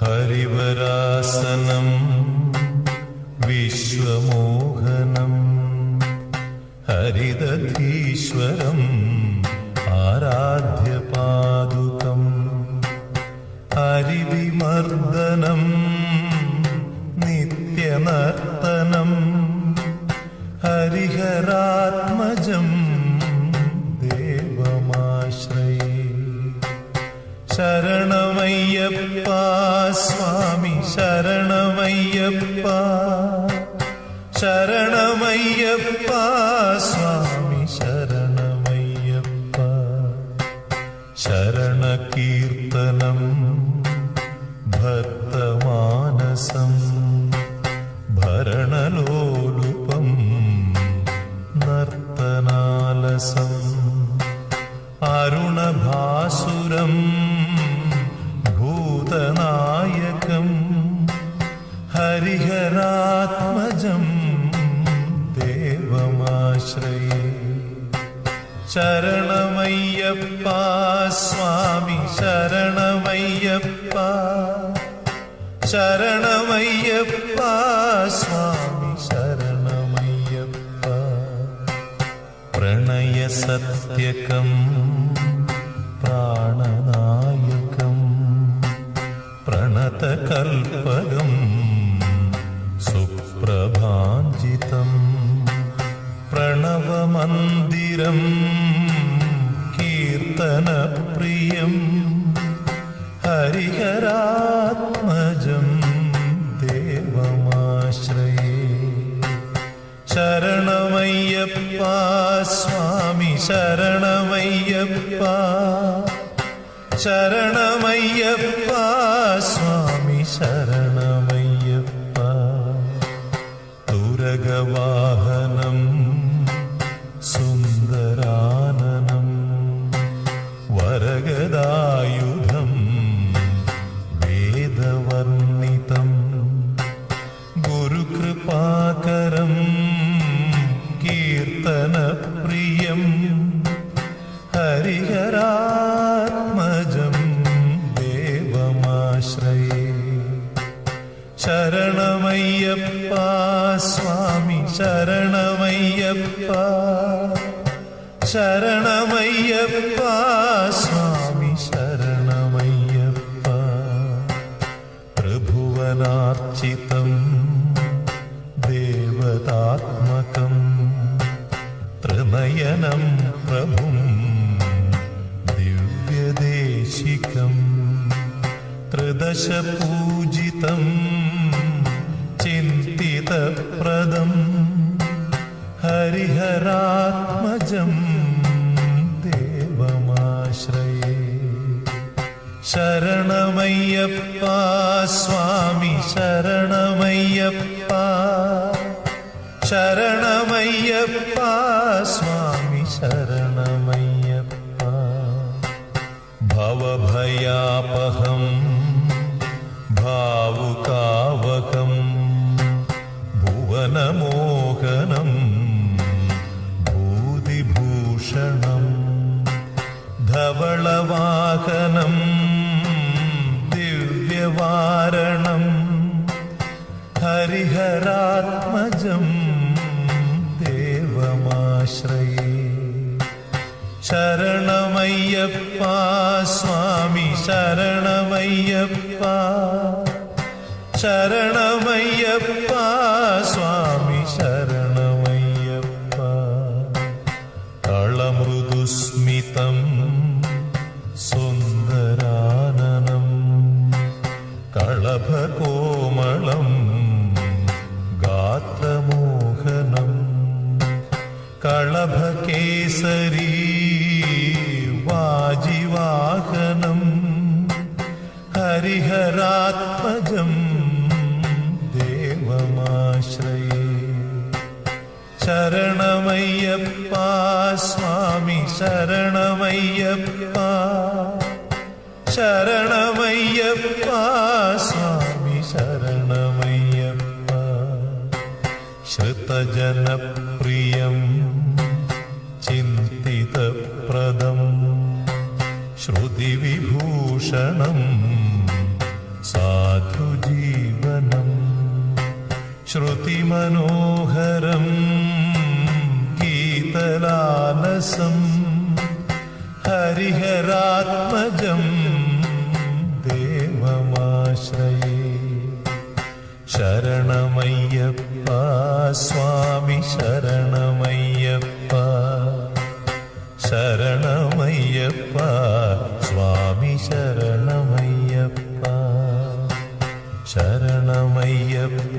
ഹരിവരാസനം വിശ്വമോഹനം ഹരിതീശ്വരം ശരണമയ്യപ്പ സ്വാമി ശരണമയ്യപ്പ. ശരണകീർത്തനം ഭക്തമാനസം ഭരണലോലുപം നർത്തനാലസം അരുണഭാസുരം ഭൂതനായകം சரணமையப்பா சுவாமி சரணமையப்பா. சரணமையப்பா சுவாமி சரணமையப்பா. பிரணய சத்தியகம் பிராணநாயகம் பிரணத கல்ப പ്രണവമന്ദിരം കീർത്തനപ്രിയം ഹരിഹരാത്മജം ദേവമാശ്രയേ. ശരണമയ്യപ്പ സ്വാമി ശരണമയ്യപ്പ ശരണമയ്യപ്പ സ്വാമി कीर्तनप्रियं हरिहरात्मजं देवमाश्रये। शरणमय्यप्पा स्वामी शरण्यप्पा शरण्यप्पा स्वामी शरणमय्यप्पा। प्रभुवनार्चित देवता दशपूजितं प्रदम हरिहरात्मज देवमाश्रये। शरणमय्यप्पा स्वामी शरणमय्यप्पा शरणमय्यप्पा स्वामी शरणमय्यप्पा। भवभयापहम् ഭുവനമോഹനം ഭൂതിഭൂഷണം ധവളവാഹനം ദിവ്യവാരണം ഹരിഹരാത്മജം ദേവമാശ്രയേ. ശരണമയ്യപ്പ സ്വാമി ശരണമയ്യപ്പ ശരണമയ്യപ്പ ദേവമാശ്രയേ ശരണമയ്യപ്പ സ്വാമി ശരണമയ്യപ്പ. ശരണമയ്യപ്പ സ്വാമി ശരണമയ്യപ്പ. ശ്രുതജനപ്രിയം ചിന്തിതപ്രദം. ശ്രുതിവിഭൂഷണം സാധുജീവനം ശ്രുതിമനോഹരം ഗീതലാലസം ഹരിഹരാത്മജം ദേവമാശ്രയേ. ശരണമയ്യപ്പ സ്വാമി ശരണമയ്യപ്പ. ശരണമയ്യപ്പ സ്വാമി ശരണമയ്യപ്പ. ശരണമയ്യപ്പ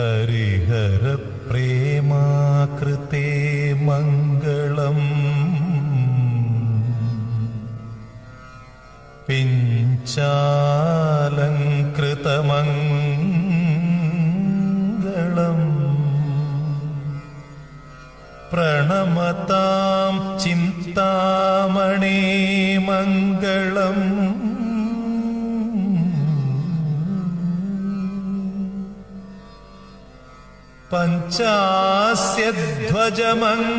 हरिहरप्रेमाकृते। पञ्चास्य ध्वजमङ्गलम्।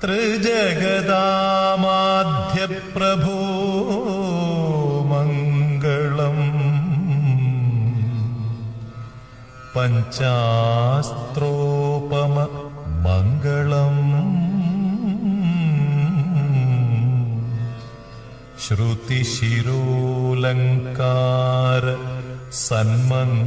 त्रिजगदामाध्यप्रभो मङ्गलम्। पञ्चास्त्रो श्रुतिशिरोलङ्कार सन्मन्